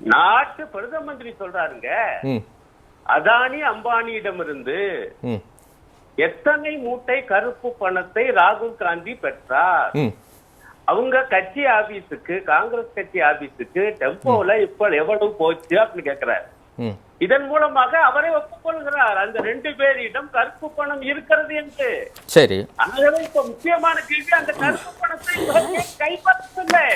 நாட்டு பிரதம மந்திரி சொல்றாருங்க. அதானி அம்பானியிடமிருந்து ம். எத்தனை மூட்டை கருப்பு பணத்தை ராகுல் காந்தி பெற்றார்? அவங்க கட்சி ஆபீஸுக்கு காங்கிரஸ் கட்சி ஆபீஸுக்கு டெம்போல இப்ப எவ்வளவு போச்சு அப்படின்னு கேக்குறாரு. இதன் மூலமாக அவரை ஒப்புக்கொள்கிறார். அந்த ரெண்டு பேரிடம் கருப்பு பணம் இருக்கிறது என்று. சரி. ஆகவே இப்ப முக்கியமான கேள்வி அந்த கருப்பு பணத்தை கைப்பற்றவில்லை.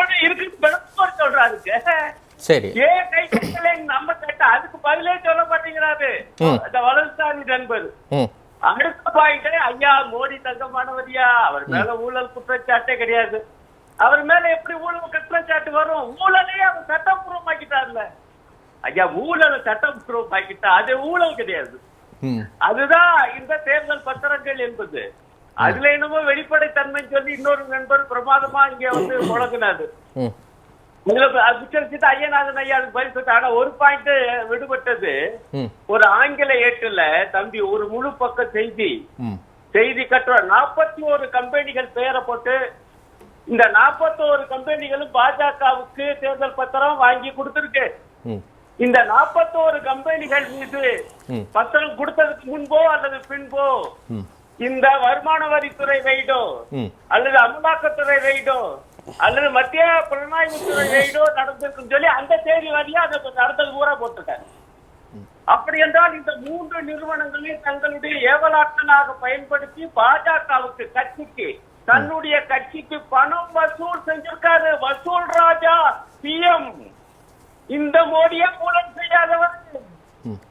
பணம் இருக்குன்னு சொல்றாருங்க சரி. ஏன் கைப்பற்றலைன்னு நம்ம கேட்டா அதுக்கு பதிலே சொல்ல மாட்டேங்கிறாரு. அந்த வளர்ச்சாமி நண்பர். அடுத்த பாயிண்ட் ஐயா மோடி தங்கமானவரியா அவர் மேல ஊழல் குற்றச்சாட்டே கிடையாது. அவர் மேல எப்படி ஊழல் குற்றச்சாட்டு வரும்? ஊழலையே அவர் சட்டப்பூர்வமாக்கிட்டார்ல ஐயா ஊழலை சட்டப்பூர்வமாக்கிட்டா அது ஊழல் கிடையாது. அதுதான் இந்த தேர்தல் பத்திரங்கள் என்பது. அதுல என்னமோ வெளிப்படைத்தன்மை சொல்லி இன்னொரு நண்பர் பிரமாதமா இங்க வந்து முழங்கினாரு. இதுல விசாரிச்சுட்டு ஐயநாதன் ஐயா பதில் சொல்லிட்டு ஆனா ஒரு பாயிண்ட் விடுபட்டது. ஒரு ஆங்கில ஏட்டுல தம்பி ஒரு முழு பக்க செய்தி. செய்தி கட்டுற நாற்பத்தி ஒரு கம்பெனிகள் பெயரை போட்டு இந்த நாற்பத்தோரு கம்பெனிகளும் பாஜகவுக்கு தேர்தல் பத்திரம் வாங்கி கொடுத்திருக்கு. இந்த நாற்பத்தோரு கம்பெனிகள் மீது. பத்திரம் கொடுத்ததுக்கு முன்போ அல்லது பின்போ இந்த வருமான வரித்துறை ரெய்டோ ம். அல்லது அமலாக்கத்துறை ரெய்டோ அல்லது மத்திய புலனாய்வுத்துறை ரெய்டோ நடந்திருக்குன்னு சொல்லி அந்த செய்தி வழியா அதை நடந்தது பூரா போட்டிருக்காரு. அப்படி என்றால் இந்த மூன்று நிறுவனங்களையும் தங்களுடைய ஏவலாட்டனாக பயன்படுத்தி பாஜகவுக்கு கட்சிக்கு தன்னுடைய கட்சிக்கு பணம் வசூல் செஞ்சிருக்காரு. வசூல் ராஜா பிஎம் இந்த மோடியே ஊழல் செய்யாதவர்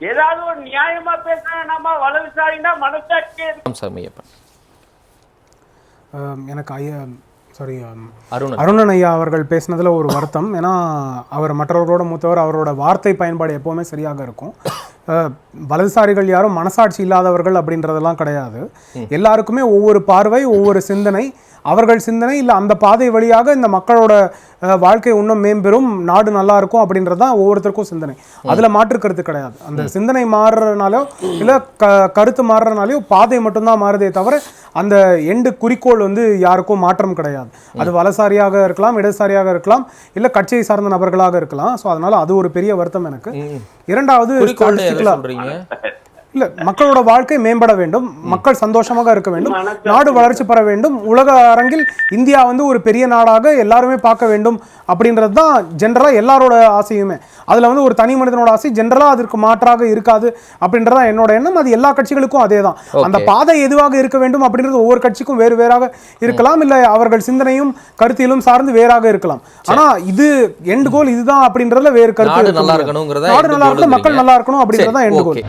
ஏதாவது ஒரு நியாயமா பேசுனா நம்ம வலதுசாரினா. ராம் சாமியப்பன் எனக்கு ஐயா சாரி அருணன். அருணன் ஐயா அவர்கள் பேசினதுல ஒரு வருத்தம். ஏன்னா அவர் மற்றவர்களோட மூத்தவர் அவரோட வார்த்தை பயன்பாடு எப்போவுமே சரியாக இருக்கும். வலதுசாரிகள் யாரும் மனசாட்சி இல்லாதவர்கள் அப்படின்றதெல்லாம் கிடையாது. எல்லாருக்குமே ஒவ்வொரு பார்வை ஒவ்வொரு சிந்தனை அவர்கள் சிந்தனை இல்லை அந்த பாதை வழியாக இந்த மக்களோட வாழ்க்கை இன்னும் மேம்பெறும் நாடு நல்லா இருக்கும் அப்படின்றது தான் ஒவ்வொருத்தருக்கும் சிந்தனை. அதில் மாற்று கருத்து கிடையாது. அந்த சிந்தனை மாறுறதுனாலோ இல்லை க கருத்து மாறுறதுனாலயோ பாதை மட்டும்தான் மாறுதே தவிர அந்த எண்டு குறிக்கோள் வந்து யாருக்கும் மாற்றம் கிடையாது. அது வலசாரியாக இருக்கலாம் இடதுசாரியாக இருக்கலாம் இல்லை கட்சியை சார்ந்த நபர்களாக இருக்கலாம். ஸோ அதனால அது ஒரு பெரிய வருத்தம் எனக்கு. இரண்டாவது இல்ல மக்களோட வாழ்க்கை மேம்பட வேண்டும். மக்கள் சந்தோஷமாக இருக்க வேண்டும். நாடு வளர்ச்சி பெற வேண்டும். உலக அரங்கில் இந்தியா வந்து ஒரு பெரிய நாடாக எல்லாருமே பார்க்க வேண்டும் அப்படின்றது தான் ஜென்ரலா எல்லாரோட ஆசையுமே. அதுல வந்து ஒரு தனி மனிதனோட ஆசை ஜென்ரலா அதற்கு மாற்றாக இருக்காது அப்படின்றதா என்னோட எண்ணம். அது எல்லா கட்சிகளுக்கும் அதே தான். அந்த. பாதை எதுவாக இருக்க வேண்டும் அப்படின்றது ஒவ்வொரு கட்சிக்கும் வேறு வேறாக இருக்கலாம். இல்ல அவர்கள் சிந்தனையும் கருத்தியலும் சார்ந்து வேறாக இருக்கலாம். ஆனா இது எண்ட் கோல் இதுதான் அப்படின்றதுல வேறு கருத்து நல்லா இருக்கணும் மக்கள். நல்லா இருக்கணும் அப்படின்றதா சரி, எண்ட் கோல்.